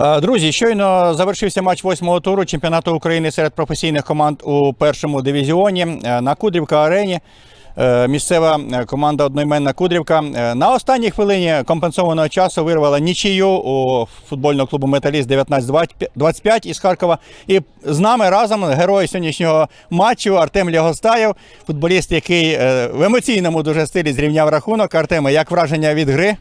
Е, Друзі, щойно завершився матч восьмого туру чемпіонату України серед професійних команд у першому дивізіоні Е, на Кудрівка арені. е, Місцева команда одноіменна Кудрівка на останній хвилині компенсованого часу вирвала нічию у футбольного клубу Металіст 19-25 із Харкова. І з нами разом герой сьогоднішнього матчу Артем Лягостаєв, футболіст, який в емоційному дуже стилі зрівняв рахунок. Артеме, як враження від гри?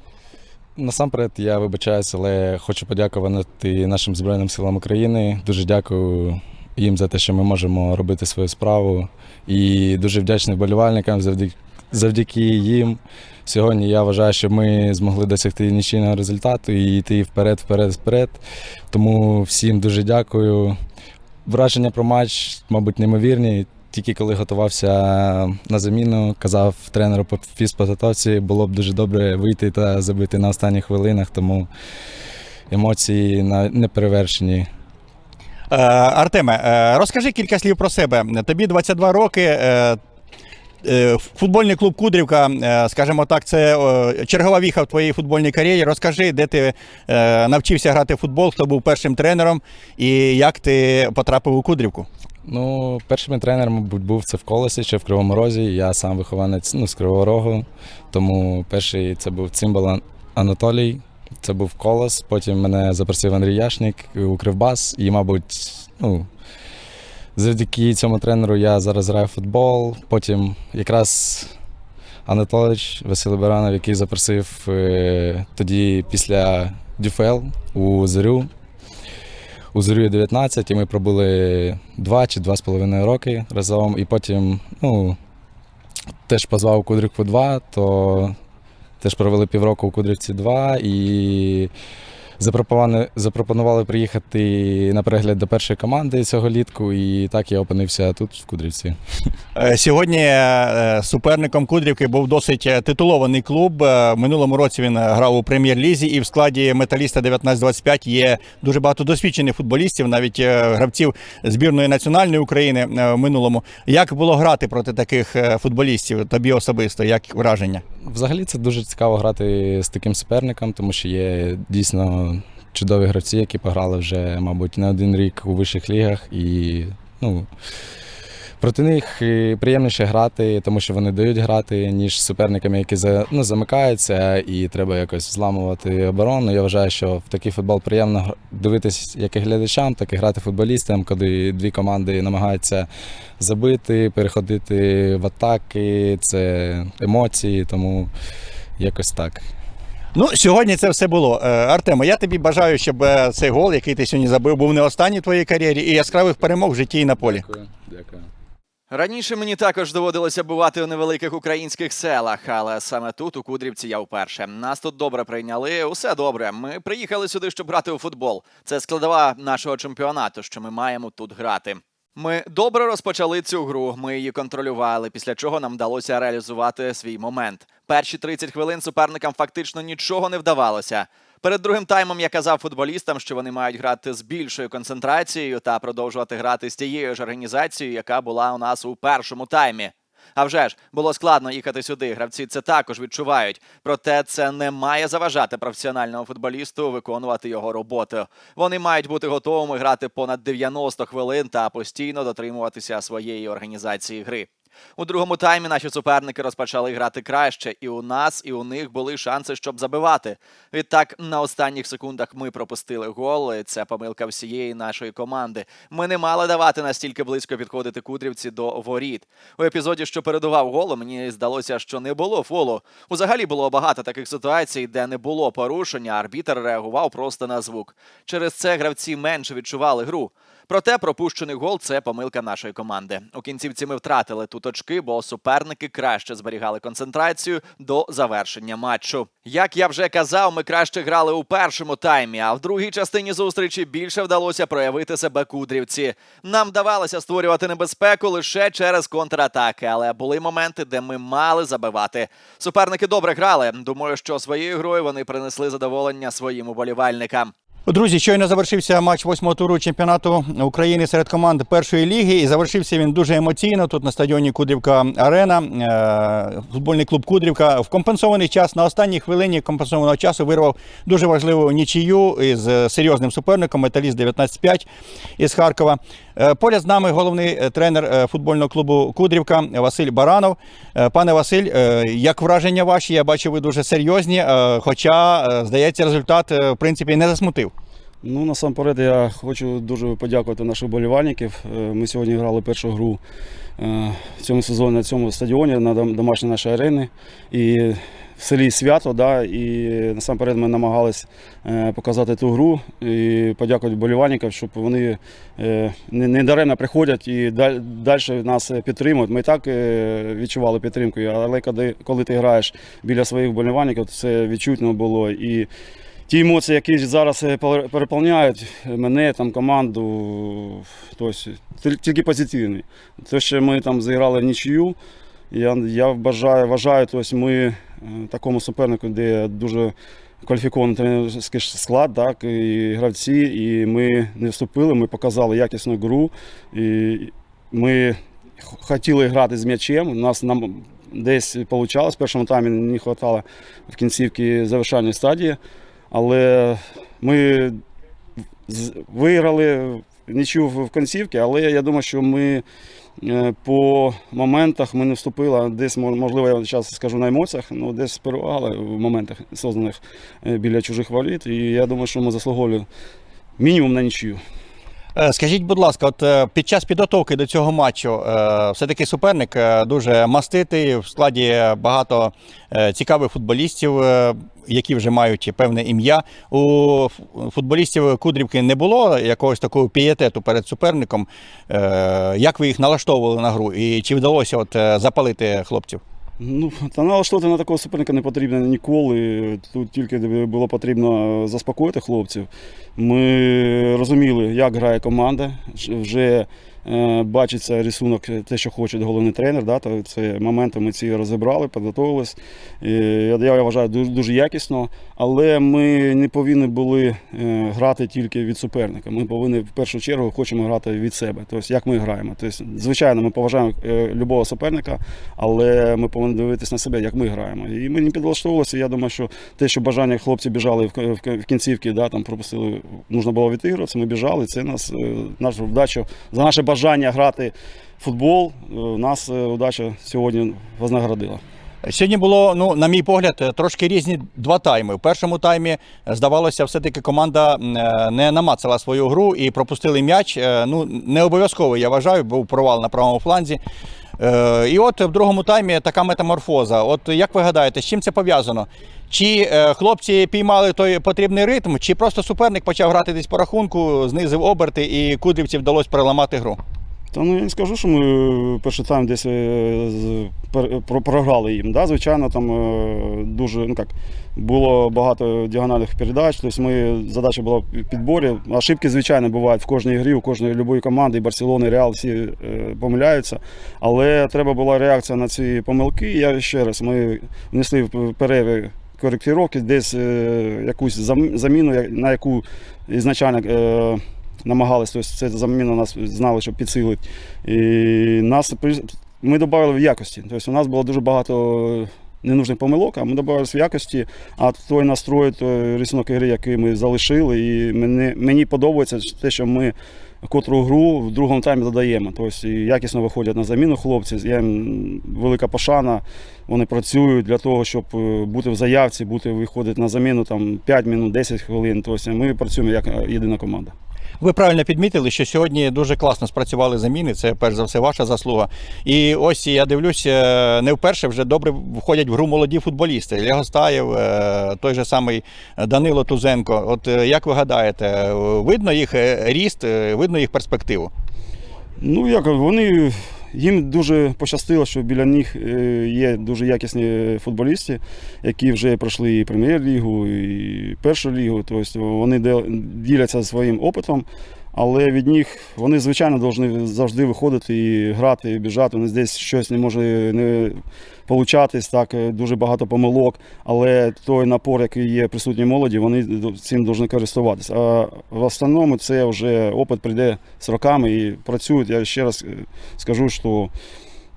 Насамперед, я вибачаюся, але хочу подякувати нашим Збройним силам України. Дуже дякую їм за те, що ми можемо робити свою справу. І дуже вдячний вболівальникам завдяки, завдяки їм. Сьогодні я вважаю, що ми змогли досягти нічийного результату і йти вперед, вперед, вперед. Тому всім дуже дякую. Враження про матч, мабуть, неймовірні. Тільки коли готувався на заміну, казав тренеру по фізподготовці, було б дуже добре вийти та забити на останніх хвилинах, тому емоції на- не перевершені. Е, Артеме, е, розкажи кілька слів про себе. Тобі 22 роки. е, Футбольний клуб Кудрівка, скажімо так, це чергова віха в твоїй футбольній кар'єрі. Розкажи, де ти навчився грати в футбол, хто був першим тренером і як ти потрапив у Кудрівку. Ну, першим тренером, мабуть, був це в колесі чи в Кривому Розі. Я сам вихованець ну, з Кривого Рогу. Тому перший це був Цимбал Анатолій. Це був колос. Потім мене запросив Андрій Яшник у Кривбас. І, мабуть, ну, завдяки цьому тренеру я зараз граю в футбол. Потім якраз Анатолійович Василь Баранов, який запросив е, тоді після ДЮФЛ у Зорю. У Зорю 19, і ми пробули 2 чи два з половиною роки разом. І потім ну, теж позвав Кудрівку 2, то теж провели півроку у Кудрівці 2 і запропонували, запропонували приїхати на перегляд до першої команди цього літку. І так я опинився тут, в Кудрівці. Е, Сьогодні е, суперником Кудрівки був досить е, титулований клуб. Минулому році він грав у прем'єр-лізі, і в складі металіста 1925 є дуже багато досвідчених футболістів, навіть гравців збірної національної України в минулому. Як було грати проти таких футболістів? Тобі особисто, як враження? Взагалі це дуже цікаво грати з таким суперником, тому що є дійсно чудові гравці, які пограли вже, мабуть, не один рік у вищих лігах. І ну, проти них е, приємніше грати, тому що вони дають грати, ніж з суперниками, які за- ну, замикаються, і треба якось зламувати оборону. Я вважаю, що в такий футбол приємно дивитись як і глядачам, так і грати футболістам, коли дві команди намагаються забити, переходити в атаки, це емоції, тому якось так. Ну, сьогодні це все було. Е, Артемо, я тобі бажаю, щоб е, цей гол, який ти сьогодні забив, був не останній в твоїй кар'єрі і яскравих перемог в житті і на полі. Дякую. Дякую. Раніше мені також доводилося бувати у невеликих українських селах, але саме тут, у Кудрівці, я вперше. Нас тут добре прийняли, усе добре. Ми приїхали сюди, щоб грати у футбол. Це складова нашого чемпіонату, що ми маємо тут грати. Ми добре розпочали цю гру, ми її контролювали, після чого нам вдалося реалізувати свій момент. Перші 30 хвилин суперникам фактично нічого не вдавалося. Перед другим таймом я казав футболістам, що вони мають грати з більшою концентрацією та продовжувати грати з тією ж організацією, яка була у нас у першому таймі. А вже ж було складно їхати сюди. Гравці це також відчувають. Проте це не має заважати професіональному футболісту виконувати його роботу. Вони мають бути готовими грати понад 90 хвилин та постійно дотримуватися своєї організації гри. У другому таймі наші суперники розпочали грати краще, і у нас, і у них були шанси, щоб забивати. Відтак, на останніх секундах ми пропустили гол. і Це помилка всієї нашої команди. Ми не мали давати настільки близько підходити кудрівці до воріт. У епізоді, що передував голу, мені здалося, що не було фолу. Узагалі було багато таких ситуацій, де не було порушення. Арбітер реагував просто на звук. Через це гравці менше відчували гру. Проте пропущений гол це помилка нашої команди. У кінцівці ми втратили тут очки, бо суперники краще зберігали концентрацію до завершення матчу. Як я вже казав, ми краще грали у першому таймі, а в другій частині зустрічі більше вдалося проявити себе кудрівці. Нам вдавалося створювати небезпеку лише через контратаки, але були моменти, де ми мали забивати. Суперники добре грали. Думаю, що своєю грою вони принесли задоволення своїм уболівальникам. Друзі, щойно завершився матч восьмого туру чемпіонату України серед команд першої ліги. І завершився він дуже емоційно. Тут на стадіоні Кудрівка Арена. Е, Футбольний клуб Кудрівка в компенсований час на останній хвилині компенсованого часу вирвав дуже важливу нічию із е, серйозним суперником Металіст 19-5 із Харкова. Е, Поряд з нами головний е, тренер е, футбольного клубу Кудрівка Василь Баранов. Пане Василь, як враження ваші? Я бачу, ви дуже серйозні. Хоча, здається, результат в принципі не засмутив. Ну, насамперед, я хочу дуже подякувати наших болівальників. Е, Ми сьогодні грали першу гру е, в цьому сезоні на цьому стадіоні на домашній нашій арені. І в селі свято, да, і насамперед ми намагались е, показати ту гру і подякувати болівальникам, щоб вони не, даремно приходять і далі нас підтримують. Ми і так відчували підтримку, але коли, ти граєш біля своїх болівальників, це відчутно було. І ті емоції, які зараз е, переповняють мене, там, команду, тобто, тільки позитивні. Те, що ми там зіграли в нічию, я, я бажаю, вважаю, тобто, ми е, такому супернику, де дуже кваліфікований тренерський склад, так, і гравці, і ми не вступили, ми показали якісну гру. І ми хотіли грати з м'ячем. У нас нам десь вийшло. В першому таймі не вистачало в кінцівці завершальної стадії. Але ми виграли нічого в кінцівці, але я думаю, що ми е, по моментах ми не вступили, десь, мо- можливо, я зараз скажу на емоціях, ну десь перевагали в моментах, созданих е, біля чужих валіт. І я думаю, що ми заслуговували мінімум на нічию. Е, Скажіть, будь ласка, от е, під час підготовки до цього матчу е, все-таки суперник дуже маститий, в складі багато цікавих футболістів, які вже мають певне ім'я. У футболістів Кудрівки не було якогось такого пієтету перед суперником. Як ви їх налаштовували на гру? І чи вдалося от запалити хлопців? Ну, та налаштувати на такого суперника не потрібно ніколи. Тут тільки було потрібно заспокоїти хлопців. Ми розуміли, як грає команда. Вже бачиться рисунок, те, що хоче головний тренер. Да, то це моменти ми ці розібрали, підготовились. Я, вважаю дуже, дуже якісно, але ми не повинні були е, грати тільки від суперника. Ми повинні в першу чергу хочемо грати від себе. Тобто, як ми граємо. Тобто, звичайно, ми поважаємо е, любого суперника, але ми повинні дивитися на себе, як ми граємо. І ми не підлаштовувалися. Я думаю, що те, що бажання хлопці біжали в, кінцівки, да, там пропустили, нужно було відігратися, ми біжали. Це нас, е, нашу вдачу, за наше бажання грати в футбол, е, нас е, удача сьогодні вознаградила. Сьогодні було, ну, на мій погляд, е, трошки різні два тайми. В першому таймі, здавалося, все-таки команда не намацала свою гру і пропустили м'яч. Ну, не обов'язково, я вважаю, був провал на правому фланзі. Е, І от в другому таймі така метаморфоза. От як ви гадаєте, з чим це пов'язано? Чи е, хлопці піймали той потрібний ритм, чи просто суперник почав грати десь по рахунку, знизив оберти, і кудрівці вдалося переламати гру? Та ну я не скажу, що ми е, перший тайм десь е, програли їм. Да, звичайно, там е, дуже ну як, було багато діагональних передач. Тобто ми, задача була в підборі. Ошибки, звичайно, бувають в кожній грі, у кожної любої команди, і Барселони, і Реал всі помиляються. Але треба була реакція на ці помилки. Я ще раз, ми внесли в перерви коректировки, десь якусь заміну, на яку ізначально. Намагалися, тобто це заміна нас знали, що підсилить. І нас ми додали в якості. Тобто у нас було дуже багато ненужних помилок, а ми додали в якості, а той настрой, той рисунок ігри, який ми залишили, і мені, мені подобається те, що ми котру гру в другому таймі додаємо. Тобто якісно виходять на заміну хлопці. Є їм велика пошана. Вони працюють для того, щоб е, бути в заявці, бути виходити на заміну там 5 минут, 10 хвилин. Тобто ми працюємо як єдина команда. Ви правильно підмітили, що сьогодні дуже класно спрацювали заміни. Це перш за все ваша заслуга. І ось я дивлюся, не вперше вже добре входять в гру молоді футболісти. Лягостаєв, е, той же самий Данило Тузенко. От е, як ви гадаєте, е, видно їх е, ріст, е, видно їх перспективу? Ну як вони їм дуже пощастило, що біля них е, є дуже якісні футболісти, які вже пройшли і прем'єр-лігу, і першу лігу. Тобто вони діляться своїм опитом. Але від них вони, звичайно, повинні завжди виходити і грати, і біжати. Нас десь щось не може не получатись, так, е, дуже багато помилок, але той напор, який є присутній молоді, вони цим повинні користуватися. А в основному це вже опит прийде з роками і працюють. Я ще раз е, скажу, що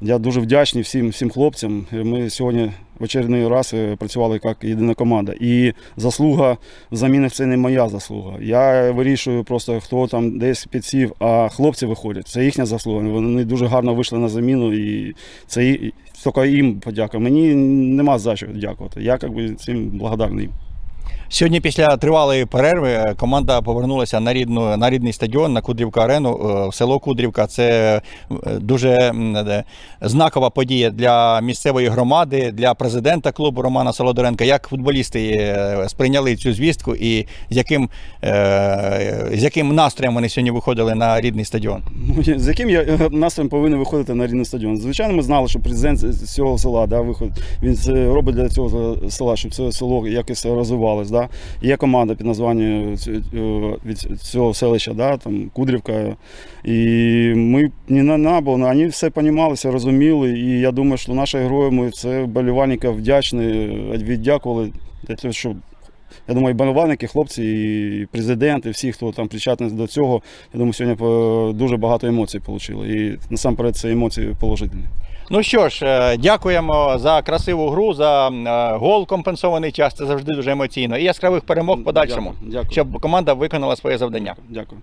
я дуже вдячний всім, всім хлопцям. Ми сьогодні в очередний раз е, працювали як єдина команда. І заслуга в замінах це не моя заслуга. Я вирішую просто, хто там десь підсів, а хлопці виходять. Це їхня заслуга. Вони дуже гарно вийшли на заміну, і це тільки їм подяка. Мені нема за що дякувати. Я якби цим благодарний. Сьогодні, після тривалої перерви, е, команда повернулася на рідну на рідний стадіон на Кудрівка Арену е, в село Кудрівка. Це е, дуже знакова подія для місцевої громади, для президента клубу Романа Солодоренка. Як футболісти сприйняли цю звістку і з яким, з яким настроєм вони сьогодні виходили на рідний стадіон? Ну, з яким я настроєм повинен виходити на рідний стадіон? Звичайно, ми знали, що президент з- цього села да, виход, він робить для цього села, щоб це село якось Да. Є команда під названням е, від цього селища, да, там, Кудрівка. І ми не на набо, вони все розуміли, все розуміли. І я думаю, що наші герої ми це вболівальникам вдячні, віддякували. для того, щоб я думаю, і болівальники, хлопці, і президент, і всі, хто там причетний до цього, я думаю, сьогодні е, дуже багато емоцій отримали. І насамперед це емоції положительні. Ну що ж, е, дякуємо за красиву гру, за е, гол компенсований час. Це завжди дуже емоційно. І яскравих перемог в подальшому. Дякую. щоб команда виконала своє завдання. Дякую.